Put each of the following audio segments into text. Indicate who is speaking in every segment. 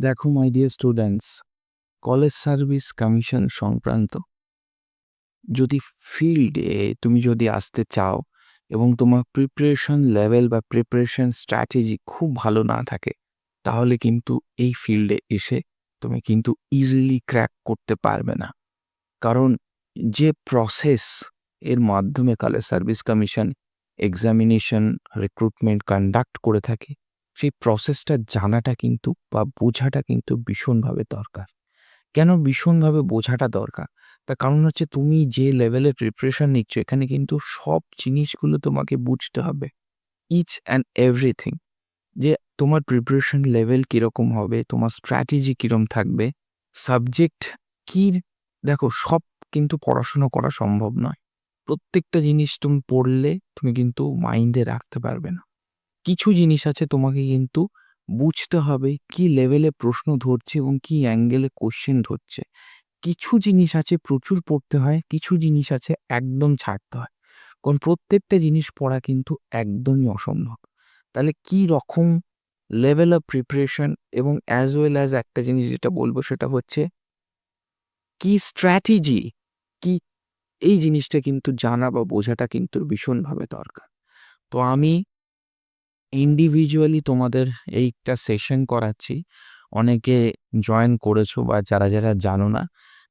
Speaker 1: দেখো my dear students college service commission সংক্রান্ত যদি ফিল্ডে তুমি যদি আসতে চাও এবং তোমার প্রিপারেশন লেভেল বা প্রিপারেশন স্ট্র্যাটেজি খুব ভালো না থাকে, তাহলে কিন্তু এই ফিল্ডে এসে তুমি কিন্তু ইজিলি ক্র্যাক করতে পারবে না। কারণ যে প্রসেস এর মাধ্যমে college service commission examination recruitment conduct করে থাকে সেই প্রসেসটা জানাটা কিন্তু বা বোঝাটা কিন্তু ভীষণভাবে দরকার। কেন ভীষণভাবে বোঝাটা দরকার? তার কারণ হচ্ছে তুমি যে লেভেলের প্রিপারেশন নিচ্ছ, এখানে কিন্তু সব জিনিসগুলো তোমাকে বুঝতে হবে। ইচ অ্যান্ড এভরিথিং যে তোমার প্রিপারেশন লেভেল কীরকম হবে, তোমার স্ট্র্যাটেজি কীরকম থাকবে সাবজেক্ট কী, দেখো, সব কিন্তু পড়াশুনো করা সম্ভব নয়। প্রত্যেকটা জিনিস তুমি পড়লে তুমি কিন্তু মাইন্ডে রাখতে পারবে না। কিছু জিনিস আছে তোমাকে কিন্তু বুঝতে হবে কি লেভেলে প্রশ্ন ধরছে এবং কি অ্যাঙ্গেলে কোশ্চেন ধরছে। কিছু জিনিস আছে প্রচুর পড়তে হয়, কিছু জিনিস আছে একদম ছাড়তে হয়। কারণ প্রত্যেকটা জিনিস পড়া কিন্তু একদমই অসম্ভব। তাহলে কি রকম লেভেল অফ প্রিপারেশন এবং অ্যাজ ওয়েল অ্যাজ একটা জিনিস যেটা বলব সেটা হচ্ছে কি স্ট্র্যাটেজি কি এই জিনিসটা কিন্তু জানা বা বোঝাটা কিন্তু ভীষণভাবে দরকার। তো আমি ইন্ডিভিজুয়ালি তোমাদের এইটা সেশন করাচ্ছি। অনেকে জয়েন করেছ বা যারা যারা জানো না,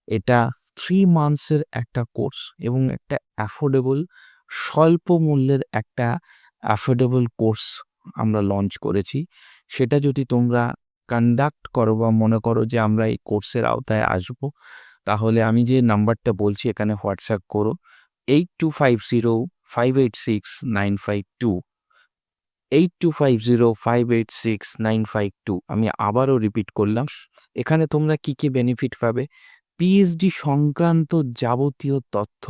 Speaker 1: এটা থ্রি মান্থসের একটা কোর্স এবং একটা অ্যাফোর্ডেবল স্বল্প মূল্যের একটা অ্যাফোর্ডেবল কোর্স আমরা লঞ্চ করেছি। সেটা যদি তোমরা কন্ডাক্ট করো বা মনে করো যে আমরা এই কোর্সের আওতায় আসব, তাহলে আমি যে নাম্বারটা বলছি এখানে হোয়াটসঅ্যাপ করো eight two five zero five eight six nine five two eight two five zero five eight six nine five two আমি আবারও রিপিট করলাম। এখানে তোমরা কি কি বেনিফিট পাবে? পিএইচডি সংক্রান্ত যাবতীয় তথ্য,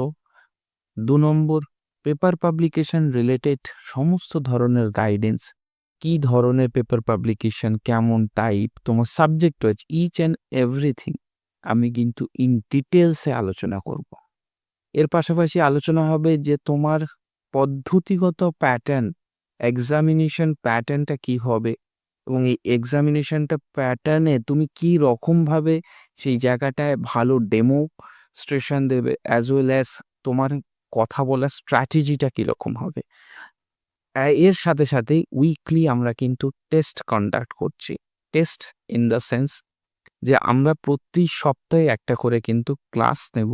Speaker 1: দু নম্বর পেপার পাবলিকেশন রিলেটেড সমস্ত ধরনের গাইডেন্স কি ধরনের পেপার পাবলিকেশন কেমন টাইপ তোমার সাবজেক্ট রয়েছে ইচ অ্যান্ড এভরিথিং আমি কিন্তু ইন ডিটেলসে আলোচনা করব। এর পাশাপাশি আলোচনা হবে যে তোমার পদ্ধতিগত প্যাটার্ন এক্সামিনেশন প্যাটার্নটা কি হবে? এবং এই এক্সামিনেশনটা প্যাটার্নে তুমি কি রকমভাবে সেই জায়গাটায় ভালো ডেমো স্টেশন দেবে অ্যাজ ওয়েল অ্যাজ তোমার কথা বলার স্ট্র্যাটেজিটা কীরকম হবে? এর সাথে সাথে উইকলি আমরা কিন্তু টেস্ট কন্ডাক্ট করছি। টেস্ট ইন দ্য সেন্স যে আমরা প্রতি সপ্তাহে একটা করে কিন্তু ক্লাস নেব,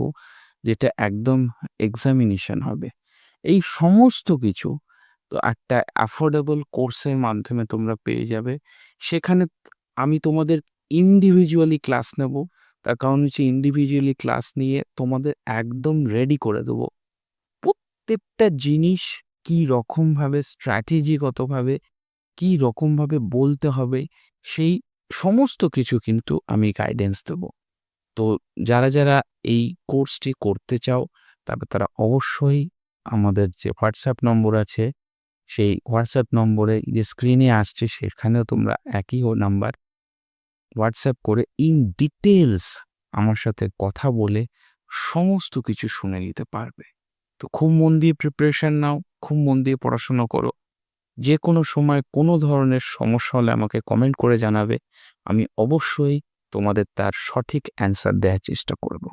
Speaker 1: যেটা একদম এক্সামিনেশন হবে। এই সমস্ত কিছু তো একটা অ্যাফোর্ডেবল কোর্সের মাধ্যমে তোমরা পেয়ে যাবে। সেখানে আমি তোমাদের ইন্ডিভিজুয়ালি ক্লাস নেব। তার কারণ হচ্ছে ইন্ডিভিজুয়ালি ক্লাস নিয়ে তোমাদের একদম রেডি করে দেবো। প্রত্যেকটা জিনিস কী রকমভাবে স্ট্র্যাটেজিগতভাবে কী রকমভাবে বলতে হবে, সেই সমস্ত কিছু কিন্তু আমি গাইডেন্স দেব। তো যারা যারা এই কোর্সটি করতে চাও তবে তারা অবশ্যই আমাদের যে হোয়াটসঅ্যাপ নম্বর আছে সেই হোয়াটসঅ্যাপ নম্বরে যে স্ক্রিনে আসছে সেখানেও তোমরা একই নাম্বার হোয়াটসঅ্যাপ করে ইন ডিটেলস আমার সাথে কথা বলে সমস্ত কিছু শুনে নিতে পারবে। তো খুব মন দিয়ে প্রিপারেশন নাও, খুব মন দিয়ে পড়াশোনা করো। যে কোনো সময় কোনো ধরনের সমস্যা হলে আমাকে কমেন্ট করে জানাবে। আমি অবশ্যই তোমাদের তার সঠিক অ্যান্সার দেওয়ার চেষ্টা করব।